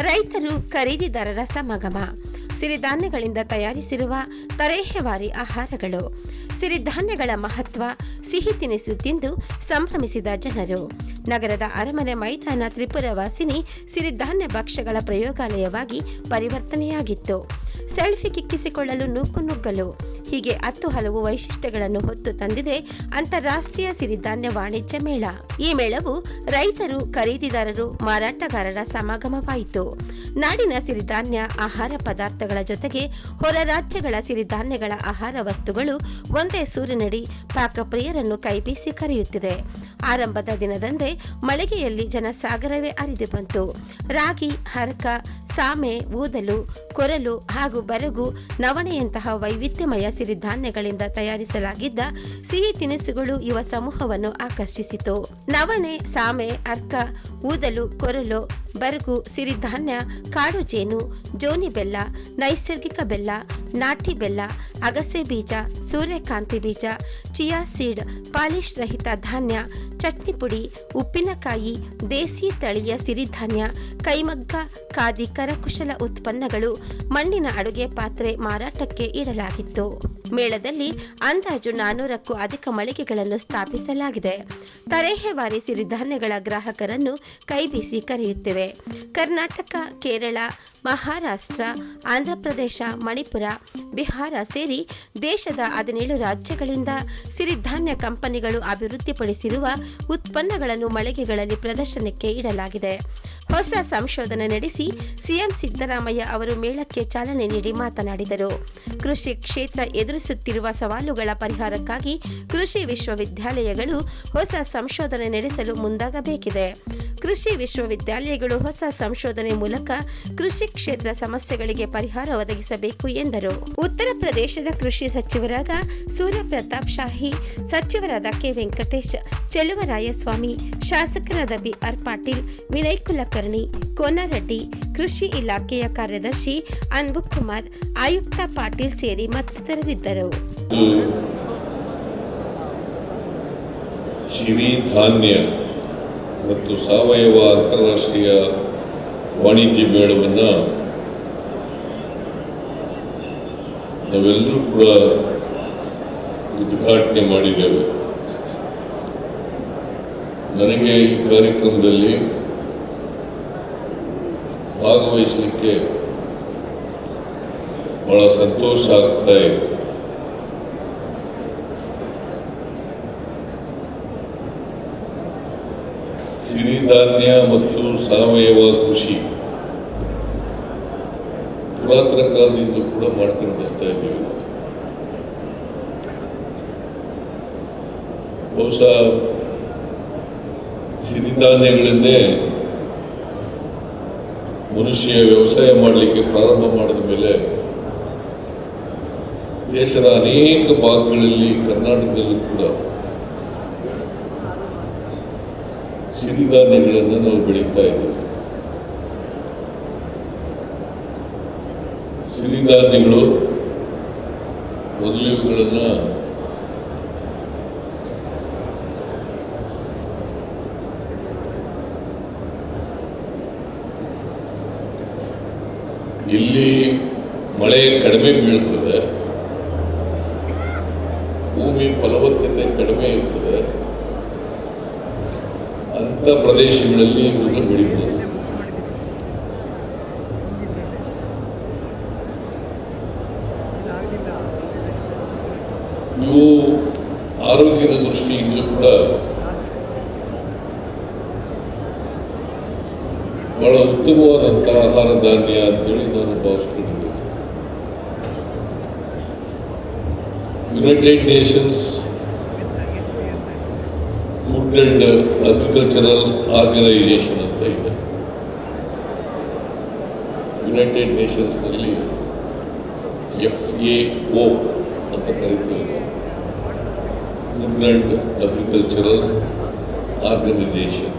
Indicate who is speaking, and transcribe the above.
Speaker 1: ರೈತರು ಖರೀದಿದಾರರ ಸಮಗಮ ಸಿರಿಧಾನ್ಯಗಳಿಂದ ತಯಾರಿಸಿರುವ ತರೇಹವಾರಿ ಆಹಾರಗಳು. ಸಿರಿಧಾನ್ಯಗಳ ಮಹತ್ವ ಸಿಹಿ ತಿನಿಸು ತಿಂದು ಸಂಭ್ರಮಿಸಿದ ಜನರು. ನಗರದ ಅರಮನೆ ಮೈದಾನ ತ್ರಿಪುರ ವಾಸಿನಿ ಸಿರಿಧಾನ್ಯ ಭಕ್ಷ್ಯಗಳ ಪ್ರಯೋಗಾಲಯವಾಗಿ ಪರಿವರ್ತನೆಯಾಗಿತ್ತು. ಸೆಲ್ಫಿ ಕಿಕ್ಕಿಸಿಕೊಳ್ಳಲು ನೂಕು ನುಗ್ಗಲು. ಹೀಗೆ ಹತ್ತು ಹಲವು ವೈಶಿಷ್ಟ್ಯಗಳನ್ನು ಹೊತ್ತು ತಂದಿದೆ ಅಂತಾರಾಷ್ಟ್ರೀಯ ಸಿರಿಧಾನ್ಯ ವಾಣಿಜ್ಯ ಮೇಳ. ಈ ಮೇಳವು ರೈತರು, ಖರೀದಿದಾರರು, ಮಾರಾಟಗಾರರ ಸಮಾಗಮವಾಯಿತು. ನಾಡಿನ ಸಿರಿಧಾನ್ಯ ಆಹಾರ ಪದಾರ್ಥಗಳ ಜೊತೆಗೆ ಹೊರ ರಾಜ್ಯಗಳ ಸಿರಿಧಾನ್ಯಗಳ ಆಹಾರ ವಸ್ತುಗಳು ಒಂದೇ ಸೂರಿನಡಿ ಪಾಕಪ್ರಿಯರನ್ನು ಕೈಬೀಸಿ ಕರೆಯುತ್ತಿದೆ. ಆರಂಭದ ದಿನದಂದೇ ಮಳಿಗೆಯಲ್ಲಿ ಜನಸಾಗರವೇ ಹರಿದು ಬಂತು. ರಾಗಿ, ಹರಕ ಸಾಮೆ, ಊದಲು, ಕೊರಲು ಹಾಗೂ ಬರಗು ನವಣೆಯಂತಹ ವೈವಿಧ್ಯಮಯ ಸಿರಿಧಾನ್ಯಗಳಿಂದ ತಯಾರಿಸಲಾಗಿದ್ದ ಸಿಹಿ ತಿನಿಸುಗಳು ಯುವ ಸಮೂಹವನ್ನು ಆಕರ್ಷಿಸಿತು. ನವಣೆ, ಸಾಮೆ, ಅರ್ಕ, ಊದಲು, ಕೊರಲು, ಬರಗು, ಸಿರಿಧಾನ್ಯ, ಕಾಡು ಜೇನು, ಜೋನಿ ಬೆಲ್ಲ, ನೈಸರ್ಗಿಕ ಬೆಲ್ಲ, ನಾಟಿ ಬೆಲ್ಲ, ಅಗಸೆ ಬೀಜ, ಸೂರ್ಯಕಾಂತಿ ಬೀಜ, ಚಿಯಾ ಸೀಡ್, ಪಾಲಿಶ್ ರಹಿತ ಧಾನ್ಯ, ಚಟ್ನಿ ಪುಡಿ, ಉಪ್ಪಿನಕಾಯಿ, ದೇಸಿ ತಳಿಯ ಸಿರಿಧಾನ್ಯ, ಕೈಮಗ್ಗ ಖಾದಿ ಕರಕುಶಲ ಉತ್ಪನ್ನಗಳು ಮಣ್ಣಿನ ಅಡುಗೆ ಪಾತ್ರೆ ಮಾರಾಟಕ್ಕೆ ಇಡಲಾಗಿತ್ತು. ಮೇಳದಲ್ಲಿ ಅಂದಾಜು ನಾನೂರಕ್ಕೂ ಅಧಿಕ ಮಳಿಗೆಗಳನ್ನು ಸ್ಥಾಪಿಸಲಾಗಿದೆ. ತರೇಹೆವಾರಿ ಸಿರಿಧಾನ್ಯಗಳ ಗ್ರಾಹಕರನ್ನು ಕೈಬೀಸಿ ಕರೆಯುತ್ತಿವೆ. ಕರ್ನಾಟಕ, ಕೇರಳ ಮಹಾರಾಷ್ಟ್ರ ಆಂಧ್ರಪ್ರದೇಶ ಮಣಿಪುರ, ಬಿಹಾರ ಸೇರಿ ದೇಶದ ಹದಿನೇಳು ರಾಜ್ಯಗಳಿಂದ ಸಿರಿಧಾನ್ಯ ಕಂಪನಿಗಳು ಅಭಿವೃದ್ಧಿಪಡಿಸಿರುವ ಉತ್ಪನ್ನಗಳನ್ನು ಮಳಿಗೆಗಳಲ್ಲಿ ಪ್ರದರ್ಶನಕ್ಕೆ ಇಡಲಾಗಿದೆ. ಹೊಸ ಸಂಶೋಧನೆ ನಡೆಸಿ ಸಿಎಂ ಸಿದ್ದರಾಮಯ್ಯ ಅವರು ಮೇಳಕ್ಕೆ ಚಾಲನೆ ನೀಡಿ ಮಾತನಾಡಿದರು. ಕೃಷಿ ಕ್ಷೇತ್ರ ಎದುರಿಸುತ್ತಿರುವ ಸವಾಲುಗಳ ಪರಿಹಾರಕ್ಕಾಗಿ ಕೃಷಿ ವಿಶ್ವವಿದ್ಯಾಲಯಗಳು ಹೊಸ ಸಂಶೋಧನೆ ನಡೆಸಲು ಮುಂದಾಗಬೇಕಿದೆ. ಕೃಷಿ ವಿಶ್ವವಿದ್ಯಾಲಯಗಳು ಹೊಸ ಸಂಶೋಧನೆ ಮೂಲಕ ಕೃಷಿ ಕ್ಷೇತ್ರ ಸಮಸ್ಯೆಗಳಿಗೆ ಪರಿಹಾರ ಒದಗಿಸಬೇಕು ಎಂದರು. ಉತ್ತರ ಪ್ರದೇಶದ ಕೃಷಿ ಸಚಿವರಾದ ಸೂರ್ಯ ಪ್ರತಾಪ್ ಶಾಹಿ, ಸಚಿವರಾದ ಕೆ ವೆಂಕಟೇಶ್, ಚೆಲುವರಾಯಸ್ವಾಮಿ, ಶಾಸಕರಾದ ಬಿ ಆರ್ ಪಾಟೀಲ್, ವಿನಯ್ ಕುಲಕರ್ಣಿ, ಕೋನರೆಡ್ಡಿ, ಕೃಷಿ ಇಲಾಖೆಯ ಕಾರ್ಯದರ್ಶಿ ಅನ್ಬು ಕುಮಾರ್, ಆಯುಕ್ತ ಪಾಟೀಲ್ ಸೇರಿ ಮತ್ತಿತರರಿದ್ದರು.
Speaker 2: ಸಿರಿಧಾನ್ಯ ಮತ್ತು ಸಾವಯವ ಅಂತಾರಾಷ್ಟ್ರೀಯ ವಾಣಿಜ್ಯ ಮೇಳವನ್ನು ನಾವೆಲ್ಲರೂ ಕೂಡ ಉದ್ಘಾಟನೆ ಮಾಡಿದ್ದೇವೆ. ನನಗೆ ಈ ಕಾರ್ಯಕ್ರಮದಲ್ಲಿ ಭಾಗವಹಿಸಲಿಕ್ಕೆ ಬಹಳ ಸಂತೋಷ ಆಗ್ತಾ ಇದೆ. ಸಿರಿಧಾನ್ಯ ಮತ್ತು ಸಾವಯವ ಕೃಷಿ ಪುರಾತನ ಕಾಲದಿಂದ ಕೂಡ ಮಾಡ್ಕೊಂಡು ಬರ್ತಾ ಇದ್ದೇವೆ. ಬಹುಶಃ ಸಿರಿಧಾನ್ಯಗಳನ್ನೇ ಮನುಷ್ಯ ವ್ಯವಸಾಯ ಮಾಡಲಿಕ್ಕೆ ಪ್ರಾರಂಭ ಮಾಡಿದ ಮೇಲೆ ದೇಶದ ಅನೇಕ ಭಾಗಗಳಲ್ಲಿ ಕರ್ನಾಟಕದಲ್ಲೂ ಕೂಡ ಸಿರಿಧಾನ್ಯಗಳನ್ನು ನಾವು ಬೆಳೀತಾ ಇದ್ದೀವಿ ಸಿರಿಧಾನ್ಯಗಳು ಮೊದಲಿವುಗಳನ್ನು ಇಲ್ಲಿ ಮಳೆ ಕಡಿಮೆ ಬೀಳ್ತದೆ ಭೂಮಿ ಫಲವತ್ತತೆ ಕಡಿಮೆ ಇರ್ತದೆ ಅಂತ ಪ್ರದೇಶಗಳಲ್ಲಿ ಇವುಗಳನ್ನ ಬೆಳಿಬೋದು ಇವು ಆರೋಗ್ಯದ ದೃಷ್ಟಿಯಿಂದ ಕೂಡ ಬಹಳ ಉತ್ತಮವಾದಂತಹ ಆಹಾರ ಧಾನ್ಯ ಅಂತೇಳಿ ನಾನು ಭಾವಿಸ್ಕೊಂಡಿದ್ದೇನೆ. United Nations and agricultural organisation ಅಂತ ಇದೆ. ಯುನೈಟೆಡ್ ನೇಷನ್ಸ್ನಲ್ಲಿ ಎಫ್ ಎ ಒ ಅಂತ ಕರೀತೀವಿ. Food and agricultural organisation